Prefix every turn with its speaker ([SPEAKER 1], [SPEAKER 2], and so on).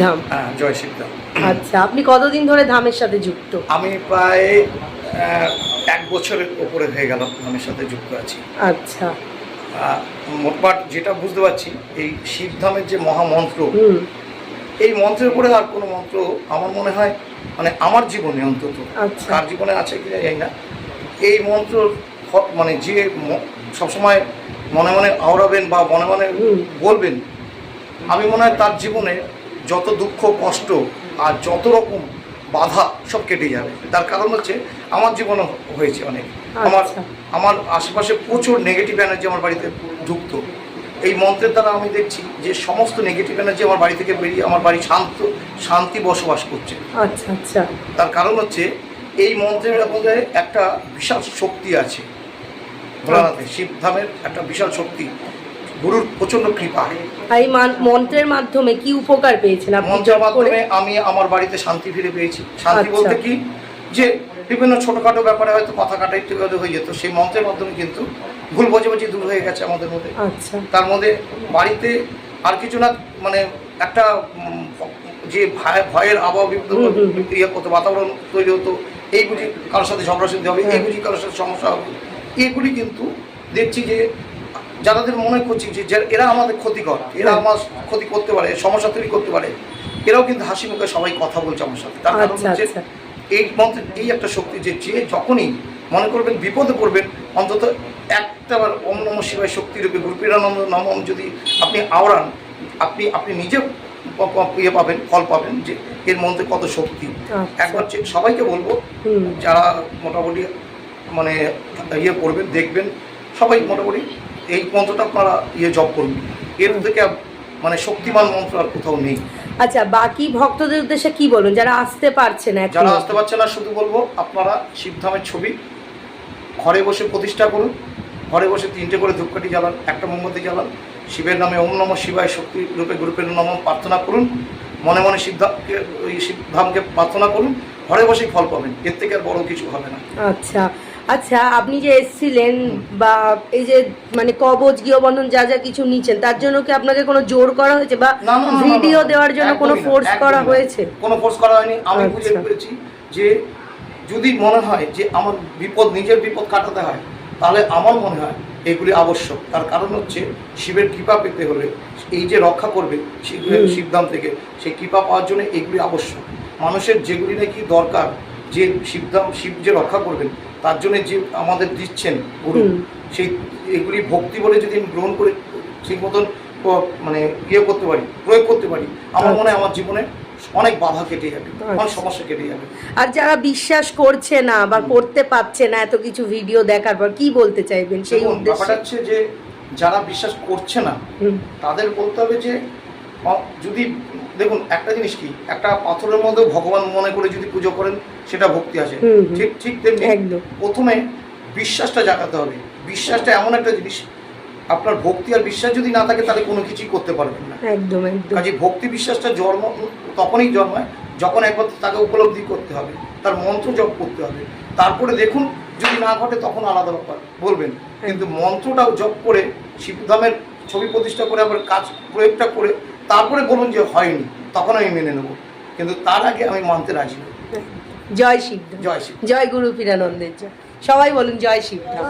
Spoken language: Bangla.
[SPEAKER 1] হ্যাঁ জয় শিবধাম।
[SPEAKER 2] আচ্ছা আপনি কতদিন ধরে ধামের সাথে যুক্ত?
[SPEAKER 1] আমি প্রায় এক বছরের উপরে হয়ে গেল ধামের সাথে যুক্ত আছি।
[SPEAKER 2] আচ্ছা।
[SPEAKER 1] আহ, মোটমাট যেটা বুঝতে পারছি এই শিবধামের যে মহামন্ত্র এই মন্ত্রের উপরে আর কোনো মন্ত্র আমার মনে হয় মানে আমার জীবনে অন্তত
[SPEAKER 2] আচ্ছা।
[SPEAKER 1] কার জীবনে আছে কি জানি না এই মন্ত্র মানে যে সবসময় মনে মনে আওড়াবেন বা মনে মনে বলবেন আমি মনে হয় তার জীবনে যত দুঃখ কষ্ট আর যত রকম বাধা সব কেটে যাবে। তার কারণ হচ্ছে আমার জীবনে হয়েছে অনেক। আমার
[SPEAKER 2] আচ্ছা।
[SPEAKER 1] আমার আশেপাশে প্রচুর নেগেটিভ এনার্জি আমার বাড়িতে ঢুকতো এই মন্ত্রের দ্বারা আমি দেখছি যে সমস্ত নেগেটিভ এনার্জি আমার বাড়ি থেকে বেরিয়ে আমার বাড়ি শান্ত শান্তি বসবাস করছে।
[SPEAKER 2] আচ্ছা আচ্ছা।
[SPEAKER 1] তার কারণ হচ্ছে এই মন্ত্রের মধ্যে একটা বিশাল শক্তি আছে। ভোলানাথে শিবধামের একটা বিশাল শক্তি। গুরুর প্রচণ্ড কৃপা।
[SPEAKER 2] এই মান- মন্ত্রের মাধ্যমে কি উপকার পেয়েছেন আপনি
[SPEAKER 1] মন্ত্রের মাধ্যমে আমি আমার বাড়িতে শান্তি ফিরে পেয়েছি। শান্তি
[SPEAKER 2] আচ্ছা।
[SPEAKER 1] বলতে কি? যে বিভিন্ন ছোটখাটো ব্যাপারে হয়তো কথা কাটা একটু হয়ে যেত সেই মন্ত্রের মাধ্যমে কিন্তু ভুল বোঝাবুঝি দূর হয়ে গেছে আমাদের মধ্যে।
[SPEAKER 2] আচ্ছা।
[SPEAKER 1] তার মধ্যে বাড়িতে আর কিছু না মানে একটা যে ভয়- ভয়ের আবহাওয়া। ইয়ে বাতাবরণ তৈরি হতো এই বুঝি কারোর সাথে ঝগড়া হবে এই
[SPEAKER 2] হ্যাঁ।
[SPEAKER 1] বুঝি কারোর সাথে সমস্যা হবে। এগুলি কিন্তু দেখছি যে যাদের মনে করছি যে এরা আমাদের ক্ষতিকর এরা। আমার ক্ষতি করতে পারে সমস্যা তৈরি করতে পারে এরাও কিন্তু হাসি মুখে সবাই কথা বলছে আমার সাথে তার কারণ
[SPEAKER 2] আচ্ছা
[SPEAKER 1] হচ্ছে
[SPEAKER 2] আচ্ছা
[SPEAKER 1] এই মন্ত্রের এই একটা শক্তি যে যে যখনই মনে করবেন বিপদে পড়বেন অন্তত একটাবার ওম নম শিবায় শক্তিরূপে গুরুপীরানন্দ নমম যদি আপনি আওড়ান আপনি আপনি নিজে ইয়ে পাবেন ফল পাবেন যে এর মধ্যে কত শক্তি
[SPEAKER 2] আচ্ছা।
[SPEAKER 1] একবার সবাইকে বলব যারা মোটামুটি মানে ইয়ে করবেন দেখবেন সবাই মোটামুটি এই মন্ত্রটা আপনারা ইয়ে জপ করুন এর থেকে মানে শক্তিমান মন্ত্র আর কোথাও নেই।
[SPEAKER 2] আচ্ছা বাকি ভক্তদের উদ্দেশ্যে কি বলুন? যারা আসতে পারছে না
[SPEAKER 1] যারা? আসতে পারছে না শুধু বলব আপনারা শিবধামের ছবি ঘরে বসে প্রতিষ্ঠা করুন। ঘরে বসে তিনটে করে ধূপকাঠি জ্বালান একটা মোমবাতি জ্বালান। শিবের নামে ওম নম শিবায় শক্তি রূপে গ্রুপের নম প্রার্থনা করুন। মনে মনে ওই শিবধামকে প্রার্থনা করুন। ঘরে বসেই ফল পাবেন। এর থেকে আর বড় কিছু হবে না।
[SPEAKER 2] আচ্ছা। আচ্ছা আপনি যে এসছিলেন বা এই যে মানে কবচ গৃহবন্ধন যা যা কিছু নিচ্ছেন তার জন্য কি আপনাকে কোনো জোর করা হয়েছে বা ভিডিও দেওয়ার জন্য কোনো ফোর্স করা হয়েছে
[SPEAKER 1] কোনো ফোর্স করা হয়নি আমি বুঝে
[SPEAKER 2] আচ্ছা।
[SPEAKER 1] পেরেছি যে যদি মনে হয় যে আমার বিপদ নিজের বিপদ কাটাতে হয় তাহলে আমার মনে হয় এগুলি আবশ্যক তার কারণ হচ্ছে শিবের কৃপা পেতে হলে এই যে রক্ষা করবে। শিবধাম থেকে সেই কৃপা পাওয়ার জন্য এগুলি আবশ্যক মানুষের যেগুলি নাকি দরকার যে শিবধাম শিব যে রক্ষা করবেন তার জন্য যে আমাদের দিচ্ছেন গুরু সেই এগুলি ভক্তি বলে যদি আমি গ্রহণ করে ঠিক মতন মানে ইয়ে করতে পারি প্রয়োগ করতে পারি আমার মনে হয় আমার জীবনে অনেক বাধা কেটে যাবে অনেক
[SPEAKER 2] আচ্ছা।
[SPEAKER 1] সমস্যা কেটে যাবে।
[SPEAKER 2] আর যারা বিশ্বাস করছে না বা করতে পারছে না এত কিছু ভিডিও দেখার পর কি বলতে চাইবেন সেই উদ্দেশ্যে?
[SPEAKER 1] হচ্ছে যে যারা বিশ্বাস করছে না তাদের বলতে হবে যে যদি দেখুন একটা জিনিস কি? একটা পাথরের মধ্যে ভগবান মনে করে যদি পুজো করেন সেটা ভক্তি আসে। ঠিক ঠিক তেমনি প্রথমে বিশ্বাসটা জাগাতে হবে। বিশ্বাসটা এমন একটা জিনিস আপনার ভক্তি আর বিশ্বাস যদি না থাকে তাহলে কোনো কিছুই করতে পারবেন না।
[SPEAKER 2] একদম একদম।
[SPEAKER 1] কাজে ভক্তি বিশ্বাসটা জন্ম তখনই জন্মায় যখন একবার তাকে উপলব্ধি করতে হবে তার মন্ত্র জপ করতে হবে। তারপরে দেখুন যদি না ঘটে তখন আলাদা ব্যাপার বলবেন। কিন্তু মন্ত্রটাও জপ করে শিবধামের ছবি প্রতিষ্ঠা করে আবার কাজ প্রয়োগটা করে তারপরে বলুন যে হয়নি তখন আমি মেনে নেব। কিন্তু তার আগে আমি মানতে রাজি
[SPEAKER 2] জয় শিব
[SPEAKER 1] জয় শিব
[SPEAKER 2] জয় গুরু পীরানন্দের জয়। সবাই বলুন জয় শিব
[SPEAKER 3] জয়